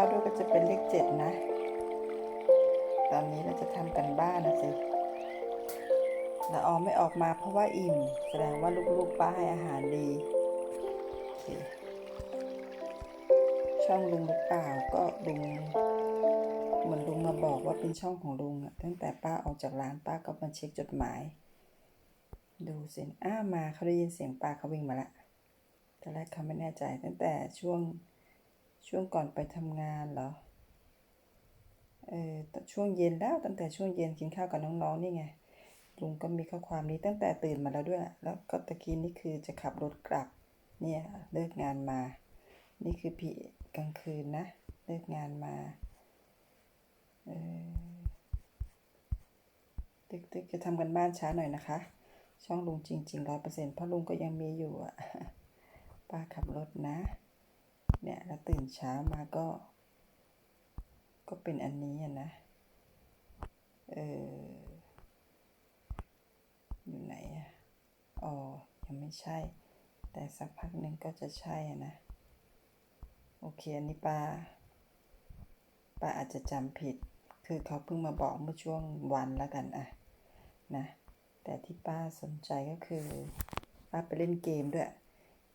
ป้าด้วยก็จะเป็นเลขเจ็ดนะ ตอนนี้เราจะทำกันบ้านนะสิแล้วออไม่ออกมาเพราะว่าอิ่ม แสดงว่าลูกๆป้าให้อาหารดี ช่องลุงหรือเปล่าก็ลุงเหมือนลุงมาบอกว่าเป็นช่องของลุงอะตั้งแต่ป้าออกจากร้านป้าก็มาเช็คจดหมาย ดูเสียงอ้ามาเขาได้ยินเสียงป้าเขาวิ่งมาละตอนแรกเขาไม่แน่ใจตั้งแต่ช่วง ช่วงก่อนไปทำงานเหรอ เออช่วงเย็นแล้วตั้งแต่ช่วงเย็นกินข้าวกับน้องๆนี่ไง ลุงก็มีข้อความนี้ตั้งแต่ตื่นมาแล้วด้วย แล้วก็ตะกี้นี่คือจะขับรถกลับ เนี่ยเลิกงานมา นี่คือพี่กลางคืนนะ เลิกงานมา เออตึกๆจะทำกันบ้านช้าหน่อยนะคะ ช่องลุงจริงๆร้อยเปอร์เซ็นต์เพราะลุงก็ยังมีอยู่อะป้าขับรถนะ เนี่ยแล้วตื่นเช้ามาก็ ก็เป็นอันนี้นะ เออ อยู่ไหนอะอ๋อ ยังไม่ใช่ แต่สักพักหนึ่งก็จะใช่นะ โอเค อันนี้ป้า ป้าอาจจะจำผิด คือเขาเพิ่งมาบอกเมื่อช่วงวันแล้วกันอะนะ แต่ที่ป้าสนใจก็คือ ป้าไปเล่นเกมด้วย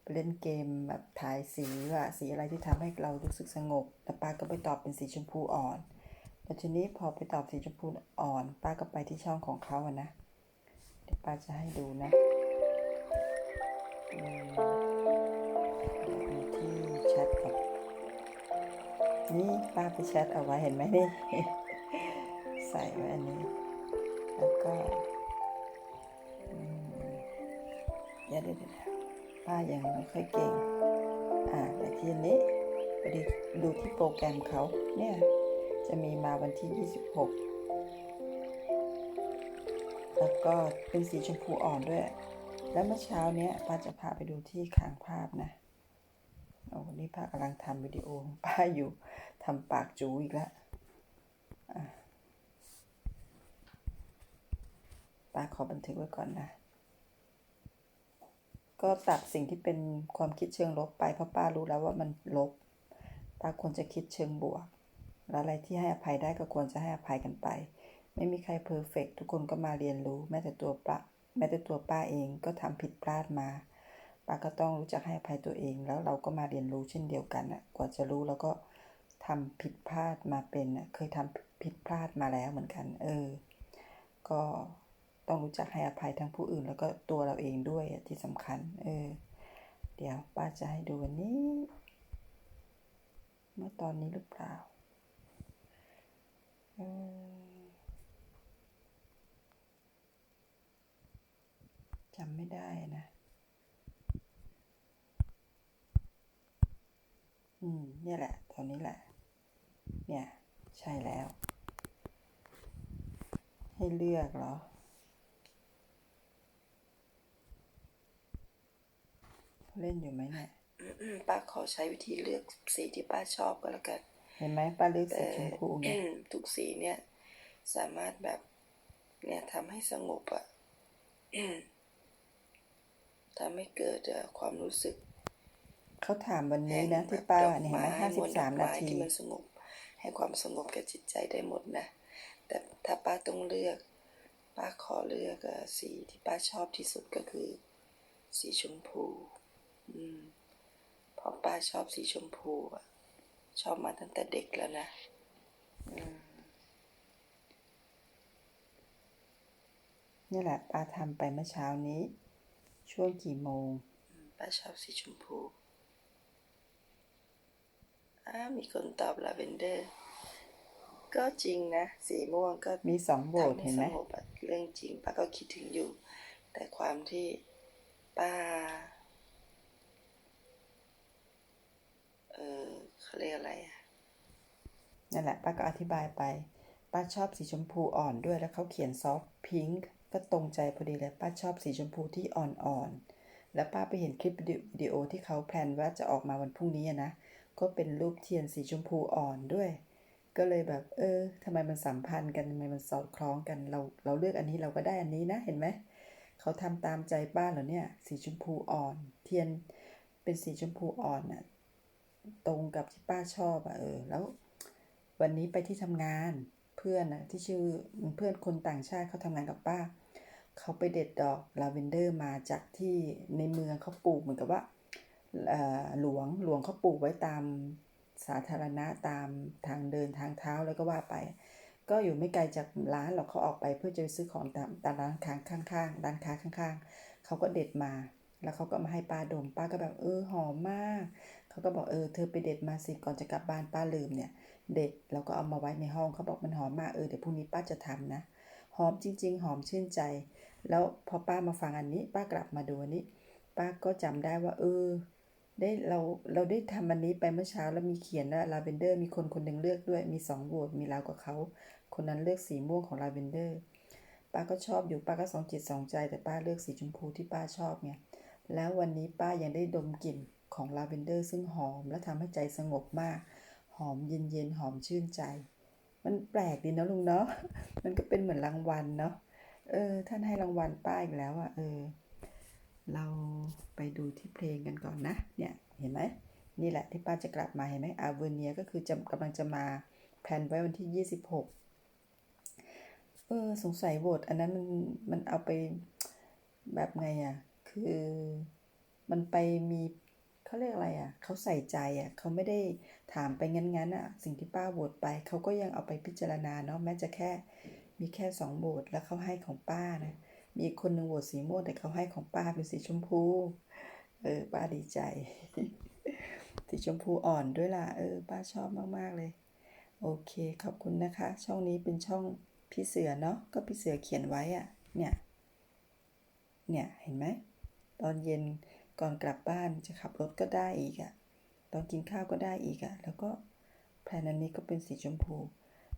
ไปเล่นเกมแบบถ่ายสีว่าสีอะไรที่ทำให้เรารู้สึกสงบ แต่ป้าก็ไปตอบเป็นสีชมพูอ่อนแล้วทีนี้พอไปตอบสีชมพูอ่อน ป้าก็ไปที่ช่องของเขาอะนะ เดี๋ยวป้าจะให้ดูนะดูที่แชทก่อนนี่ป้าไปแชทเอาไว้เห็นไหมนี่ ใส่ไว้อันนี้ แล้วก็อืมเดี๋ยวเดี๋ยวเดี๋ยว ป้ายังไม่ค่อยเก่ง อ่าแต่ทีนี้ไปดูดูที่โปรแกรมเขาเนี่ย จะมีมาวันที่ 26 แล้วก็เป็นสีชมพูอ่อนด้วย แล้วเมื่อเช้าเนี้ยป้าจะพาไปดูที่ขางภาพนะโอ้นนี้ป้ากำลังทำวิดีโอของป้าอยู่ทำปากจูอีกแล้วอะป้าขอบันทึกไว้ก่อนนะ ก็ตัดสิ่งที่เป็นความคิดเชิงลบไปเพราะป้ารู้แล้วว่ามันลบ ป้าควรจะคิดเชิงบวก แล้วอะไรที่ให้อภัยได้ก็ควรจะให้อภัยกันไป ไม่มีใครเพอร์เฟกทุกคนก็มาเรียนรู้ แม้แต่ตัวป้าแม้แต่ตัวป้าเองก็ทำผิดพลาดมาป้าก็ต้องรู้จักให้อภัยตัวเอง แล้วเราก็มาเรียนรู้เช่นเดียวกันน่ะกว่าจะรู้แล้วก็ทำผิดพลาดมาเป็นเคยทำผิดพลาดมาแล้วเหมือนกัน เออ ก็ ต้องรู้จักให้อภัยทั้งผู้อื่น แล้วก็ตัวเราเองด้วยที่สำคัญ เออ เดี๋ยวป้าจะให้ดูวันนี้ เมื่อตอนนี้หรือเปล่าเออจำไม่ได้นะ อืม เนี่ยแหละ ตอนนี้แหละ เนี่ย ใช่แล้ว ให้เลือกเหรอ เล่นอยู่ไหมเนี่ยอืมป้าขอใช้วิธีเลือกสีที่ป้าชอบก็แล้วกัน เห็นไหมป้าเลือกสีชมพูไงอืมทุกสีเนี่ย สามารถแบบ เนี่ยทำให้สงบอะ่ะอืมทำให้เกิดเอ่อความรู้สึก เขาถามวันนี้แห่นะงที่แบบป้าดอกเนี่ยเห็นไหมไม้ห้าสิบมวลดสาอมกนาไม้ทีที่มันสงบ ให้ความสงบแก่จิตใจได้หมดนะ แต่ถ้าป้าต้องเลือก ป้าขอเลือกเอ่อสีที่ป้าชอบที่สุดก็คือ สีชมพูอืม เพราะป้าชอบสีชมพูอะชอบมาตั้งแต่เด็กแล้วนะนี่แหละป้าทำไปเมื่อเช้านี้ ช่วงกี่โมง ป้าชอบสีชมพูอ้ามีคนตอบลาเวนเดอร์ ก็จริงนะ สีม่วงก็มีสองโบสถ์ทำเห็ให้นสไหมงบอะเรื่องจริงป้าก็คิดถึงอยู่ แต่ความที่ป้า เออเขาเรียกอะไรอะนั่นแหละป้าก็อธิบายไป ป้าชอบสีชมพูอ่อนด้วยแล้วเขาเขียนซอฟต์พิงค์ก็ตรงใจพอดีเลยป้าชอบสีชมพูที่อ่อนๆแล้วป้าไปเห็นคลิปวิดีโอที่เขาแพลนว่าจะออกมาวันพรุ่งนี้นะก็เป็นรูปเทียนสีชมพูอ่อนด้วย ก็เลยแบบ เออทำไมมันสัมพันธ์กันทำไมมันสอดคล้องกันเราเราเลือกอันนี้เราก็ได้อันนี้นะเห็นไหมเขาทำตามใจป้าเหรอเนี่ย สีชมพูอ่อน เทียนเป็นสีชมพูอ่อนน่ะ ตรงกับที่ป้าชอบอะเออ แล้ว วันนี้ไปที่ทำงานเพื่อนอะที่ชื่อเพื่อนคนต่างชาติเขาทำงานกับป้า เขาไปเด็ดดอกลาเวนเดอร์มาจากที่ในเมืองเขาปลูกเหมือนกับว่าหลวงหลวงเขาปลูกไว้ตามสาธารณะตามทางเดินทางเท้าแล้วก็ว่าไป ก็อยู่ไม่ไกลจากร้านหรอกเขาออกไปเพื่อจะไปซื้อของตามตามร้านค้างข้างๆร้านค้าข้างๆเขาก็เด็ดมา แล้วเขาก็มาให้ป้าดมป้าก็แบบเออหอมมาก เขาก็บอกเออเธอไปเด็ดมาสิก่อนจะกลับบ้านป้าลืมเนี่ย เด็ดแล้วก็เอามาไว้ในห้องเขาบอกมันหอมมากเออเดี๋ยวพรุ่งนี้ป้าจะทำนะหอมจริง ๆ หอมชื่นใจ แล้วพอป้ามาฟังอันนี้ ป้ากลับมาดูอันนี้ ป้าก็จำได้ว่าเออได้เราเราได้ทำอันนี้ไปเมื่อเช้าแล้วมีเขียนว่าลาเวนเดอร์มีคนคนหนึ่งเลือกด้วยมีสองโหวตมีเรากับเขาคนนั้นเลือกสีม่วงของลาเวนเดอร์ป้าก็ชอบอยู่ป้าก็สองจิตสองใจ แต่ป้าเลือกสีชมพูที่ป้าชอบไงแล้ววันนี้ป้ายังได้ดมกลิ่น ของลาเวนเดอร์ซึ่งหอมและทำให้ใจสงบมาก หอมเย็นๆ หอมชื่นใจ มันแปลกดีนะลุงเนาะ มันก็เป็นเหมือนรางวัลเนาะ เออ ท่านให้รางวัลป้าอีกแล้วอะ่ะ เออ เราไปดูที่เพลงกันก่อนนะ เนี่ย เห็นไหม นี่แหละที่ป้าจะกลับมา เห็นไหมอาเวเนียก็คือจะกำลังจะมาแพนไว้วันที่ 26 เออ สงสัยโหวตอันนั้นมัน มันเอาไปแบบไงอะ่ะ คือมันไปมี เขาเรียกอะไรอะ่ะเขาใส่ใจอะ่ะเขาไม่ได้ถามไปงั้นๆอะสิ่งที่ป้าโหวตไปเขาก็ยังเอาไปพิจารณาเนาะแม้จะแค่มีแค่สองโหวตแล้วเขาให้ของป้านะมีอีกคนหนึ่งโหวตสีม่วงแต่เขาให้ของป้าเป็นสีชมพูเออป้าดีใจ สีชมพูอ่อนด้วยล่ะเออ ป้าชอบมากๆเลย โอเคขอบคุณนะคะ ช่องนี้เป็นช่องพี่เสือเนาะก็พี่เสือเขียนไว้อะเนี่ยเนี่ยเห็นไหมตอนเย็น ก่อนกลับบ้านจะขับรถก็ได้อีกอะตอนกินข้าวก็ได้อีกอะแล้วก็แพลนอันนี้ก็เป็นสีชมพู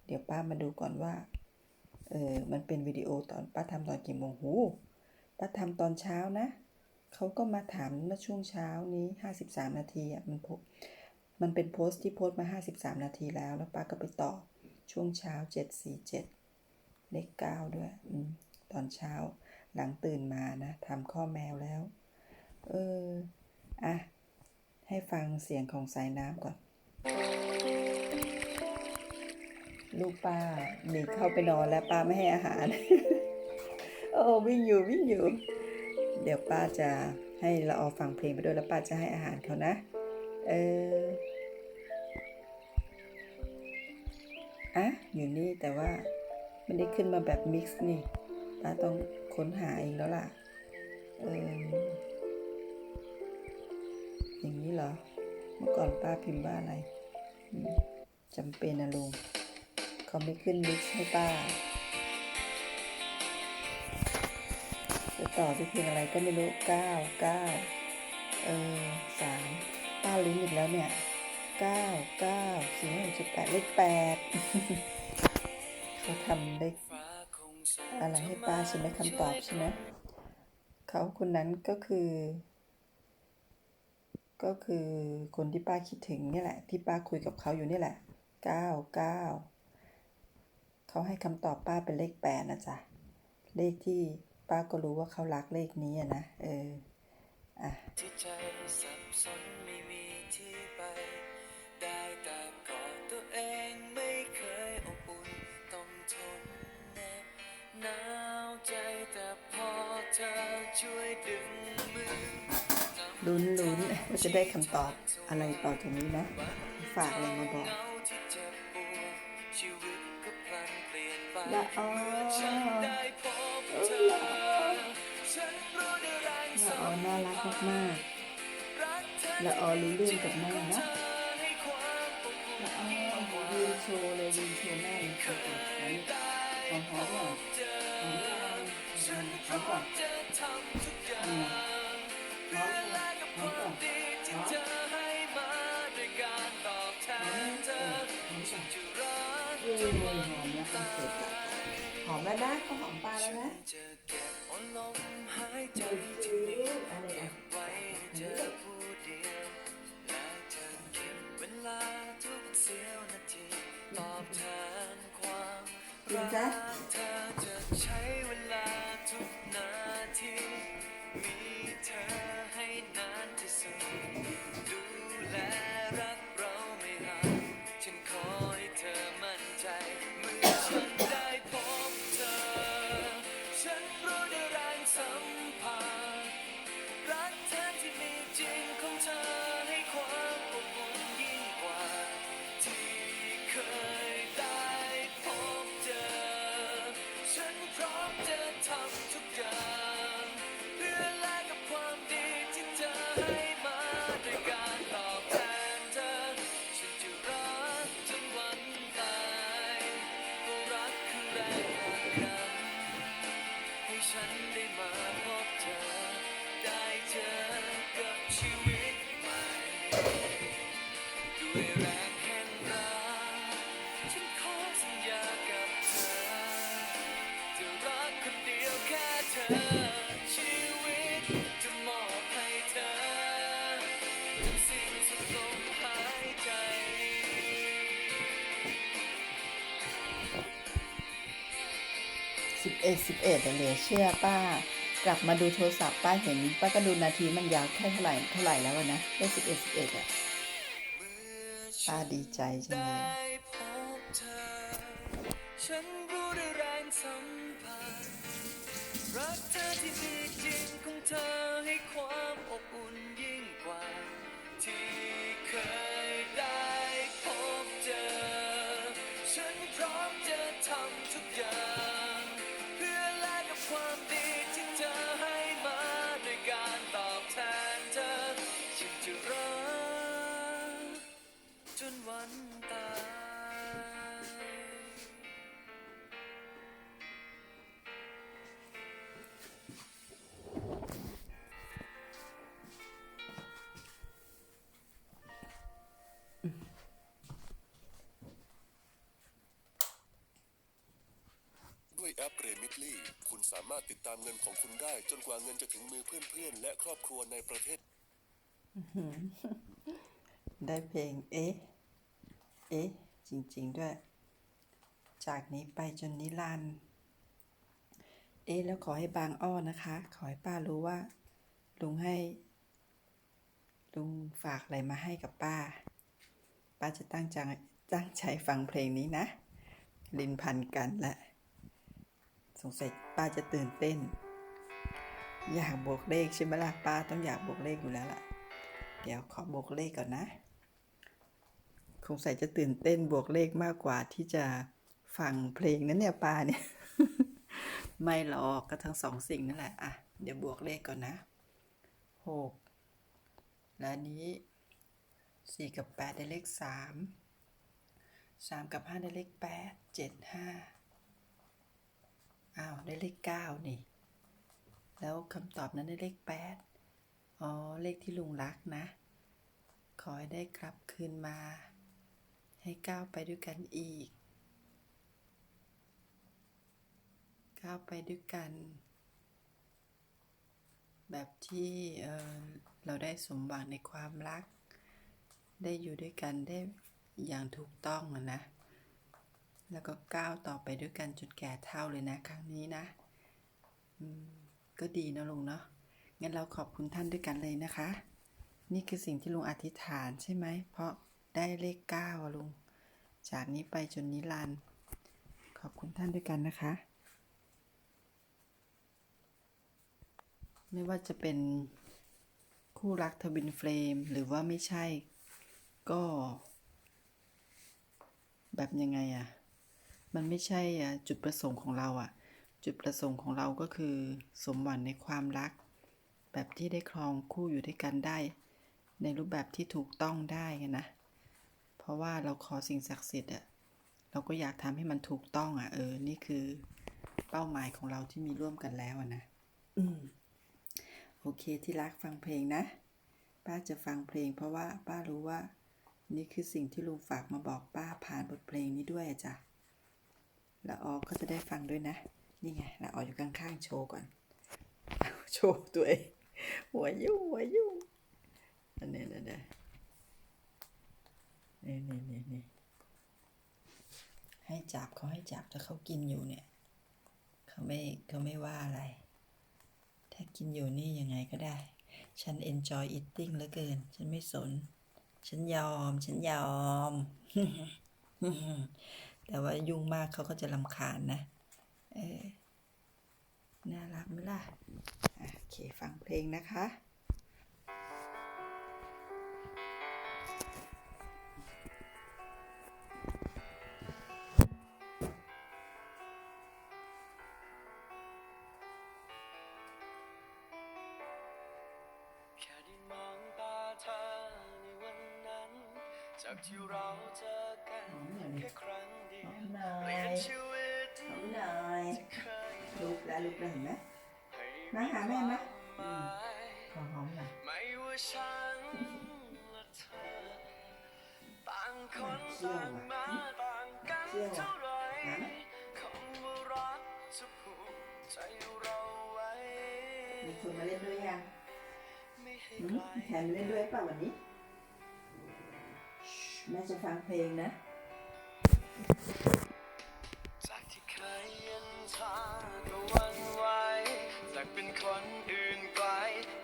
เดี๋ยวป้ามาดูก่อนว่า เออ มันเป็นวิดีโอตอนป้าทำตอนกี่โมงหูป้าทำตอนเช้านะ เขาก็มาถามเมื่อช่วงเช้านี้ห้าสิบสามนาทีอะ มันโพมันเป็นโพสต์ที่โพสต์มาห้าสิบสามนาทีแล้ว แล้วป้าก็ไปตอบช่วงเช้าเจ็ดสี่เจ็ดเลขเก้าด้วย อืม ตอนเช้าหลังตื่นมานะทำข้อแมวแล้ว เออ อะ ให้ฟังเสียงของสายน้ำก่อน ลูกป้าหนีเข้าไปนอนแล้วป้าไม่ให้อาหาร โอ้วิ่งอยู่วิ่งอยู่ เดี๋ยวป้าจะให้ละออฟังเพลงไปด้วยแล้วป้าจะให้อาหารเขานะ เออ อะ อยู่นี่แต่ว่าไม่ได้ขึ้นมาแบบมิกซ์นี่ป้าต้องค้นหาเองแล้วล่ะ เออ อย่างนี้เหรอ เมื่อก่อนป้าพิมพ์ว่าอะไรจำเป็นนะลุงเขาไม่ขึ้นมิกซ์ให้ป้า จะต่อที่เพลงอะไรก็ไม่รู้เก้าเก้าเออสามป้าลุ้นอีกแล้วเนี่ยเก้าเก้าสี่หกสิบแปดเลขแปดเขาทำได้อะไรให้ป้าใช่ไหมคำตอบใช่ไหมเขาคนนั้นก็คือ ก็คือคนที่ป้าคิดถึงนี่แหละ ที่ป้าคุยกับเขาอยู่นี่แหละเก้าเก้าเขาให้คำตอบป้าเป็นเลขแปดนะจ๊ะ เลขที่ป้าก็รู้ว่าเขารักเลขนี้นะ เออ อะ ลุ้นว่าจะได้คำตอบอะไรต่อจากนี้นะ ฝากอะไรมาบอกเงาที่เจ็บปวดชีวิตก็พลันเปลี่ยนไปละออฉันได้พบเธอฉันรู้ได้แรงละออน่ารักมากรักเธอๆละออรู้เรื่องกับแม่นะให้ความอบอุ่นละออยืนโชว์เลยยืนโชว์แม่เลยโชว์ก่อนหอมหอมก่อนหอมก่อนหอมก่อน จะทำทุกอย่างอืมหอมก่อนหอมก่อนดีที่เธอให้มาด้วยการตอบแทนเธอหอมก่อนจะรักเออหอมแล้วคอนเสิร์ตอะหอมแล้วนะเขาหอมปลาแล้วนะจะเก็บเอาลมหายใจเดี๋ยวที่ซื้ออะไรอะไว้ให้เธอผู้เดียวและเธอเก็บเวลาทุกเสี้ยวนาทีตอบแทนความกินจ้ะเธอจะใช้ ที่ เอ็ดสิบเอ็ดเลยเชื่อป้า กลับมาดูโทรศัพท์ป้าเห็น ป้าก็ดูนาทีมันยาวแค่เท่าไหร่เท่าไหร่แล้วนะได้สิบเอ็ดสิบเอ็ดอะป้าดีใจจังเลยได้พบเธอฉันรู้ด้วย แอปเรมิทลี่คุณสามารถติดตามเงินของคุณได้ จนกว่าเงินจะถึงมือเพื่อนๆ และครอบครัวในประเทศ ได้เพลง เอ๊ะ เอ๊ะ จริง ๆ ด้วย จากนี้ไปจนนิรันดร์เอ๊ะ แล้วขอให้บางอ้อนะคะ ขอให้ป้ารู้ว่า ลุงให้ ลุงฝากอะไรมาให้กับป้า ป้าจะตั้งใจตั้งใจฟังเพลงนี้นะ ลินพันกันและ งสัยป้าจะตื่นเต้น อยากบวกเลขใช่ไหมล่ะป้าต้องอยากบวกเลขอยู่แล้วล่ะ เดี๋ยวขอบวกเลขก่อนนะคงใส่จะตื่นเต้นบวกเลขมากกว่าที่จะฟังเพลงนั้นเนี่ยปาเนี่ย ไม่หรอกก็ทั้งสองสิ่งนั่นแหละอะเดี๋ยวบวกเลขก่อนนะหกและอันนี้สี่กับแปดได้เลขสามสามกับห้าได้เลขแปดเจ็ดห้า อ้าวได้เลขเก้านี่ แล้วคำตอบนั้นได้เลขแปดอ๋อ เลขที่ลุงรักนะ ขอให้ได้กลับคืนมา ให้ก้าวไปด้วยกันอีก ก้าวไปด้วยกัน แบบที่เออเราได้สมหวังในความรัก ได้อยู่ด้วยกันได้อย่างถูกต้องอะนะ แล้วก็ก้าวต่อไปด้วยกันจนแก่เท่าเลยนะครั้งนี้นะก็ดีนะลุงเนาะงั้นเราขอบคุณท่านด้วยกันเลยนะคะ นี่คือสิ่งที่ลุงอธิษฐานใช่ไหม เพราะได้เลขเก้าลุง จากนี้ไปจนนิรันดร์ขอบคุณท่านด้วยกันนะคะ ไม่ว่าจะเป็นคู่รักทวินเฟรมหรือว่าไม่ใช่ก็ แบบยังไงอะ มันไม่ใช่อะจุดประสงค์ของเราอะจุดประสงค์ของเราก็คือสมหวังในความรัก แบบที่ได้ครองคู่อยู่ด้วยกันได้ ในรูปแบบที่ถูกต้องได้ไงนะ เพราะว่าเราขอสิ่งศักดิ์สิทธิ์อะเราก็อยากทำให้มันถูกต้องอะเออ นี่คือเป้าหมายของเราที่มีร่วมกันแล้วอะนะอืมโอเคที่รักฟังเพลงนะ ป้าจะฟังเพลง เพราะว่าป้ารู้ว่า นี่คือสิ่งที่ลุงฝากมาบอกป้าผ่านบทเพลงนี้ด้วยอะจ้ะแล้วออก็จะได้ฟังด้วยนะ นี่ไงล้วอออยู่ข้างๆโชว์ก่อน โชว์ตัวเองหัวยุ่งหัวยุ่งอันนี้นะนะนี่นี่นี่นี่ให้จับเขาให้จับถ้าเขากินอยู่เนี่ยเขาไม่เขาไม่ว่าอะไร ถ้ากินอยู่นี่ยังไงก็ได้ ฉัน enjoy eating เหลือเกิน ฉันไม่สน ฉันยอม ฉันยอม แต่ว่ายุ่งมากเขาก็จะลำคาญนะ เออ น่ารักไหมล่ะอะโอเค ฟังเพลงนะคะแค่ได้มองตาเธอในวันนั้นจากที่เราเจอกันแค่ เปลี่ยนยชีวิตหอมหน่อยที่เคยลุกแล้วลุกแล้วเห็นไหมให้มาหาแม่ไหมหมายขอหอมหน่อยไม่ว่าฉันและเธอต่างคนเชี่ยวต่างว่ะมาต่างกันเชี่ยวว่ะเท่าไหรหาไหมคำว่ารักจะผูกใจเราไว้มีคนมาเล่นด้วยยังไม่ให้หืใคมรแทนมาเล่นด้วยเปล่าวันนี้แม่จะฟังเพลงนะ ชาก็วันไหวจากเป็นคนอื่นไกล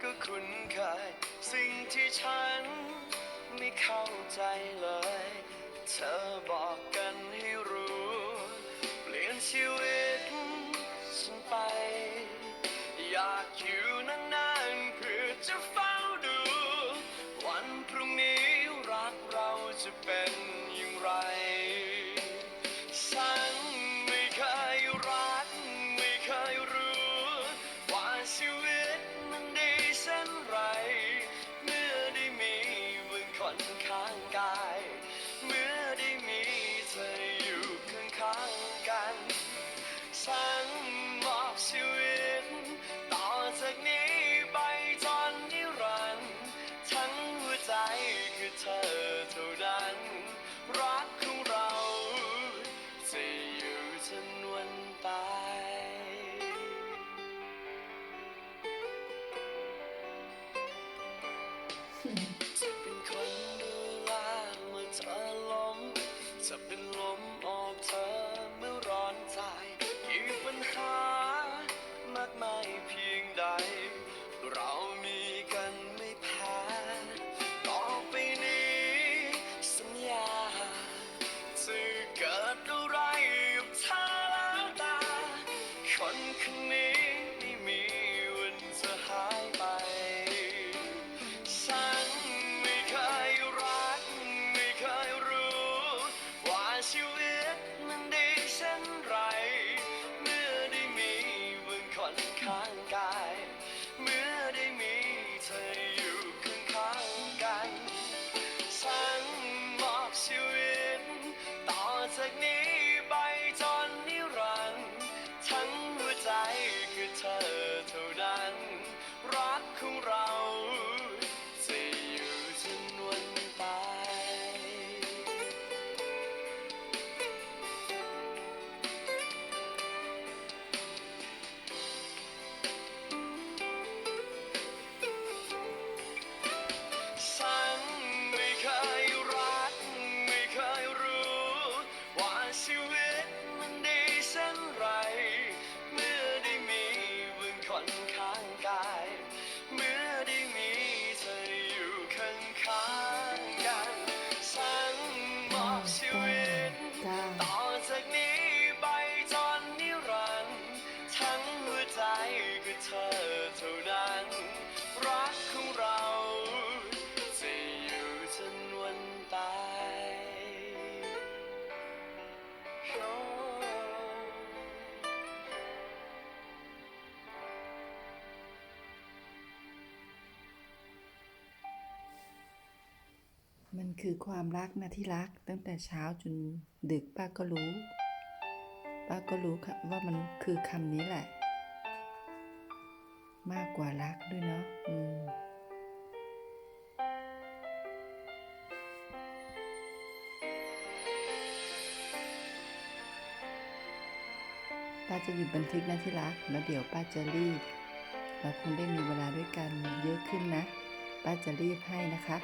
ก็คุ้นเคย สิ่งที่ฉันไม่เข้าใจเลย เธอบอกกันให้รู้ เปลี่ยนชีวิต คน มันคือความรักนะที่รักตั้งแต่เช้าจนดึกป้าก็รู้ ป้าก็รู้ค่ะว่ามันคือคำนี้แหละ มากกว่ารักด้วยเนาะอืมป้าจะหยุดบันทึกนะที่รัก แล้วเดี๋ยวป้าจะรีบ เราคงได้มีเวลาด้วยกันเยอะขึ้นนะ ป้าจะรีบให้นะคะ